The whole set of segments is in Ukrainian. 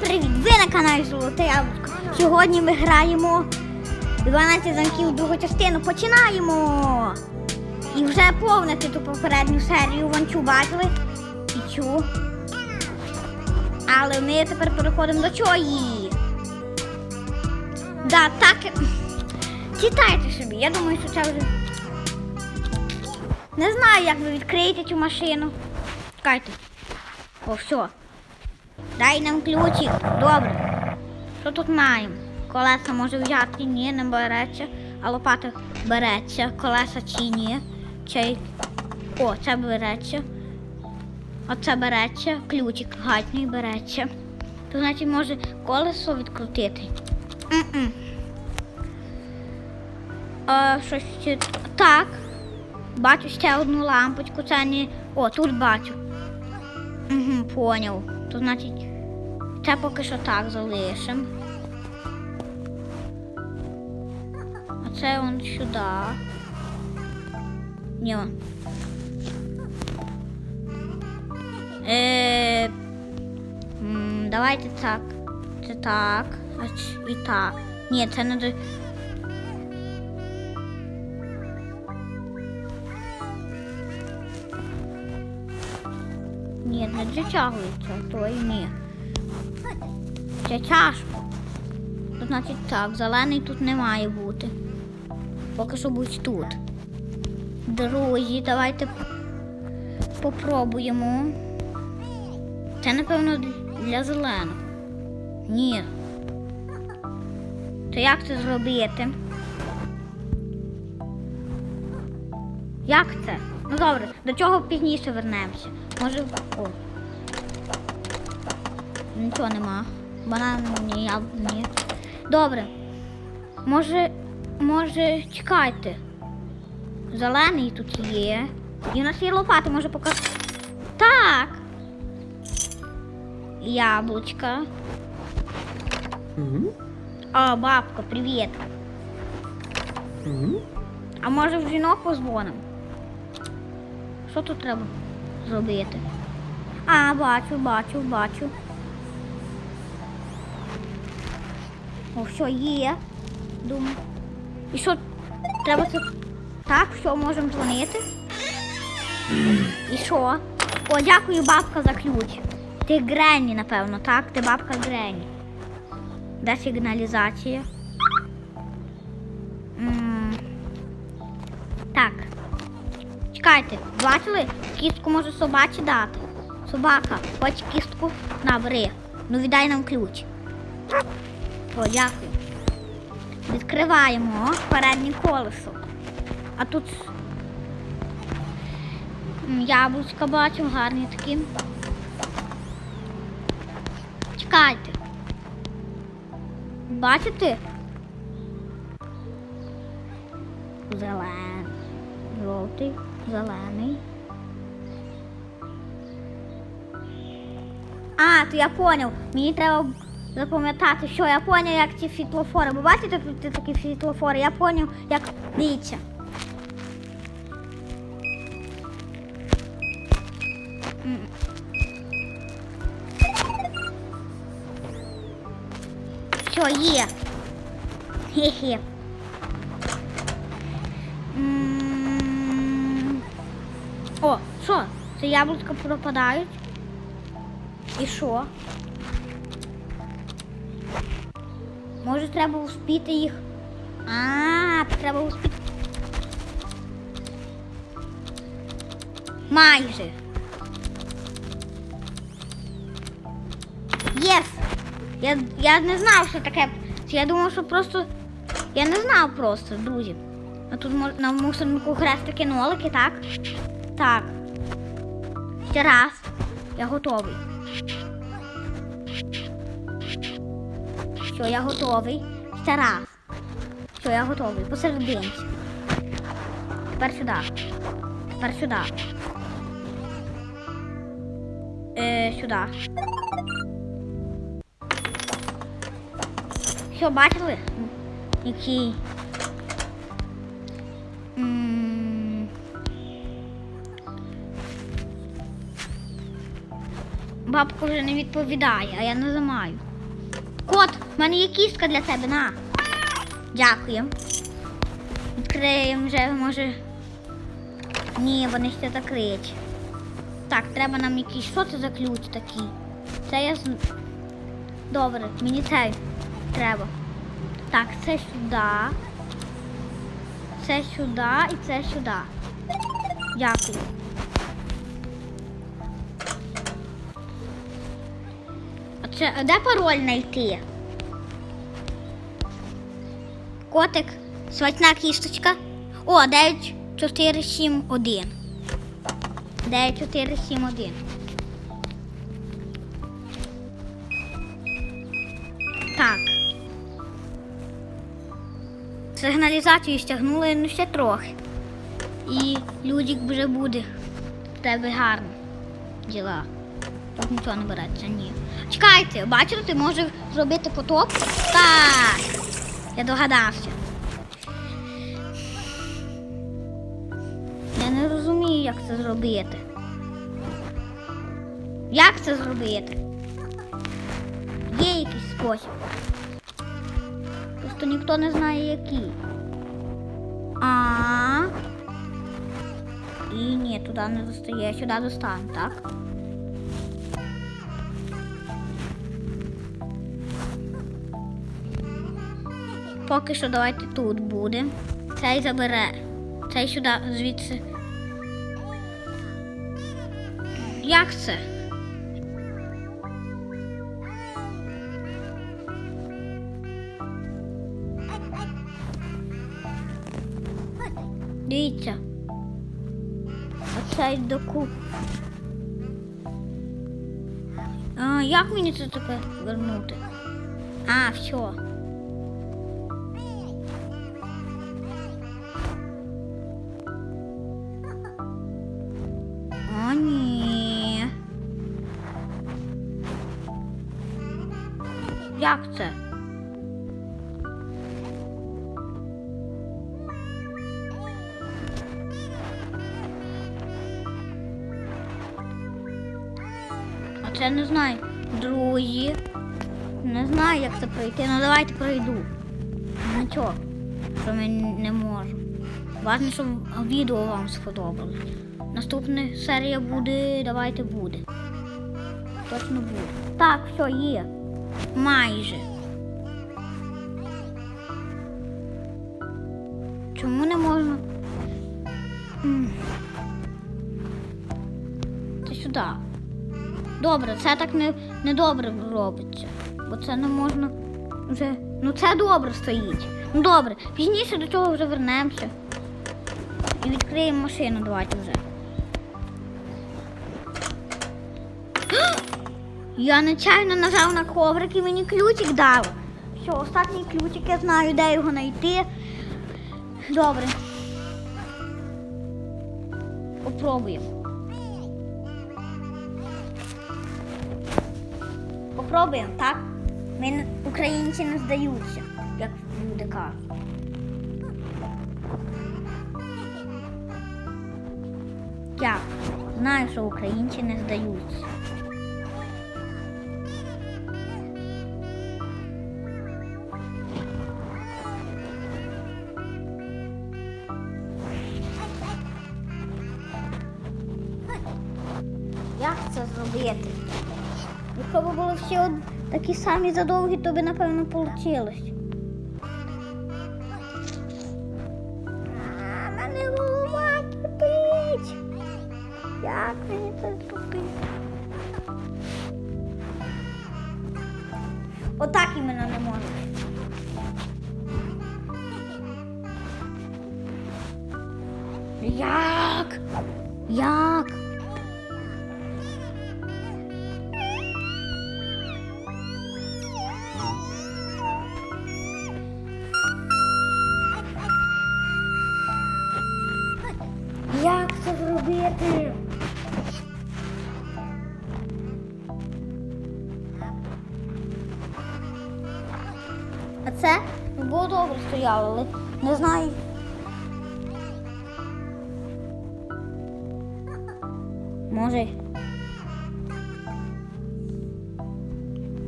привіт! Ви на каналі Золоте Яблуко. Сьогодні ми граємо 12 замків другу частину. Починаємо! І вже повнити ту попередню серію вон цю бачили і цю. Але ми тепер переходимо до чої. Да, так. Читайте собі. Я думаю, що це вже. Не знаю, як ви відкриєте цю машину. Чекайте. О, все. Дай нам ключик. Добре. Що тут маємо? Колеса може взяти, ні, не береться. А лопата береться. Колеса чи ні. Цей. О, це береться. Оце береться. Ключик гатній береться. То значить може колесо відкрутити. М-м. А, щось ще- Так. Бачу ще одну лампочку. Це не. О, тут бачу. Угу, поняв. То значить, це поки що так залишимо. А це он сюди. Ні. он. Е, давайте так. Це так. І так. Ні, це не до. Ні, не дотягується, то і ні. Це тяжко. Значить так, зелений тут не має бути. Поки що будь тут. Друзі, давайте попробуємо. Це, напевно, для зеленого. Ні. То як це зробити? Як це? Ну добре, до чого пізніше вернемося. Може. О. Нічого нема. Банан ні, я ні. Добре. Може. Може, чекайте. Зелений тут є. І у нас є лопата, може поки. Так. Яблучка. Мгм. О, бабка, привіт. Мгм. А може в жінок позвонимо? Що тут треба зробити? А, бачу, бачу, бачу. О, все є. Думаю. І що? Треба це. Так, все, можемо дзвонити. І що? О, дякую, бабка, за ключ. Ти Гренні, напевно, так? Ти бабка Гренні. Де сигналізація? М, Так. Чекайте, бачили? Кістку може собачі дати. Собака, хоч кістку набери. Ну віддай нам ключ. О, дякую. Відкриваємо переднє колесо. А тут яблучка бачу, гарні такі. Чекайте. Бачите? Зелений, жовтий, зелений. А, то я поняв. Мені треба запам'ятати, що я поняв, як ці світлофори. Ви бачите тут такі світлофори? Я поняв, як дивіться. Що є? Хе-хе. О, що? Це яблучка пропадають? І що? Може треба успіти їх. А, треба успіти. Майже. Єс! Я, я не знав, що таке. Я думав, що просто. Я не знав просто, друзі. А тут на мусорнику хрестики нолики, так? Так. Ще раз. Я готовий. Що, я готовий. Ще раз. Що, я готовий. Посерединці. Тепер сюди. Тепер сюди. Е, сюди. Що, бачили? Який? М. Бабка вже не відповідає, а я не нажимаю. Кот, в мене є кістка для тебе, на. Дякуємо. Відкриємо вже, може. Ні, вони ще закриють. Так, треба нам якийсь. Що це за ключ такий? Це я. Добре, мені цей треба. Так, це сюди. Це сюди і це сюди. Дякую. Це де пароль знайти? Котик, смачна кісточка. О, 9, 4, 7, 1. 9, 4, 7, 1. Так. Сигналізацію стягнули ну ще трохи. І людик вже буде. В тебе гарно. Діла. Тут нічого не береться, ні. Чекайте, бачите, ти можеш зробити потоп? Так. Я догадався. Я не розумію, як це зробити. Як це зробити? Є якийсь спосіб. Просто ніхто не знає який. А. І ні, туди не достає, сюди достану, так? Поки що давайте тут буде. Цей забере. Цей сюди звідси. Як це? Дивіться. Оцей доку. А, як мені це тепер вернути? А, все. Як це? А це не знаю. Друзі. Не знаю, як це пройти. Ну давайте пройду. Нічого, що ми не можемо. Важно, щоб відео вам сподобалось. Наступна серія буде, давайте буде. Точно буде. Так, все є. Майже. Чому не можна? Це сюди. Добре, це так не, не добре робиться. Бо це не можна вже. Ну це добре стоїть. Ну добре, пізніше до цього вже вернемося. І відкриємо машину, давайте вже. Я нечайно нажав на коврик і мені ключик дав. Все, останній ключик, я знаю, де його знайти. Добре. Попробуємо. Попробуємо, так? Ми українці не здаються, як люди кажуть. Я знаю, що українці не здаються. Це? Якщо б були всі такі самі задовгі, то би напевно вийшло. Мене голова кипить. Як мені це зробити? Отак іменно не можна. Як? Як А це було добре стояло, але не знаю. Може.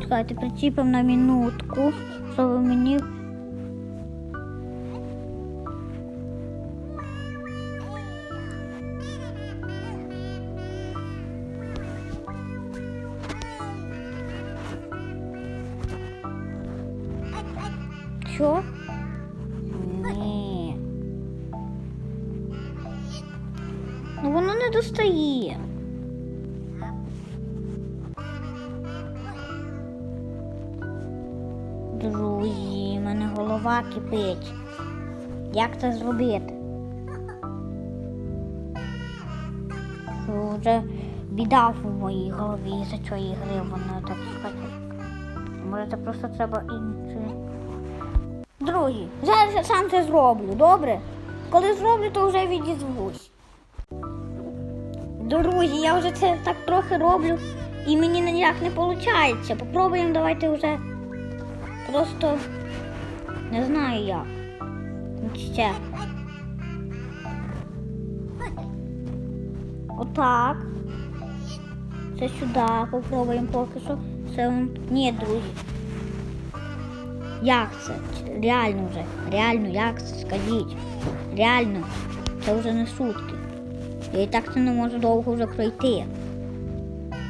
Чекайте, причіпимо на минутку, щоб мені. Що? Ні. Ну воно не достає. Друзі, в мене голова кипить. Як це зробити? Вже біда в моїй голові за цієї гри, воно так сказати. Може це просто треба інше. Друзі, зараз я сам це зроблю, добре? Коли зроблю, то вже відізвусь. Друзі, я вже це так трохи роблю і мені ніяк не виходить. Попробуємо давайте вже просто не знаю як. Ще. Отак. Це сюди попробуємо поки що. Це. Ні, друзі. Як це? Реально вже. Реально, як це? Скажіть. Реально. Це вже не сутки. Я і так це не можу довго вже пройти.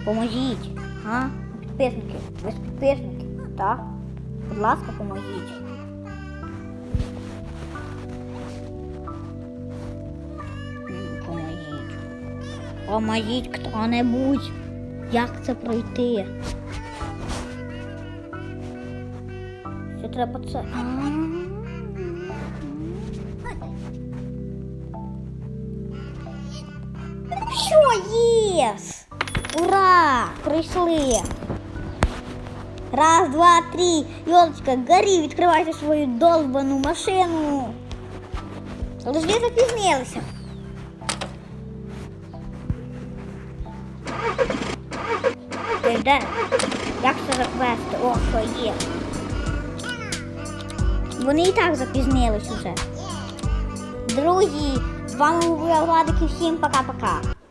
Поможіть. А? Підписники. Ви ж підписники, так? Будь ласка, поможіть. Поможіть. Поможіть хто-небудь. Як це пройти? Треба це? Що єс? Ура! Прийшли! Раз, два, три. Йолочка, гори, відкривайте свою долбану машину. Але ж ви запізнилися. Ти де? Як це заквести? О, що є. Вони і так запізнились уже. Друзі, з вами був Владик і всім пока-пока.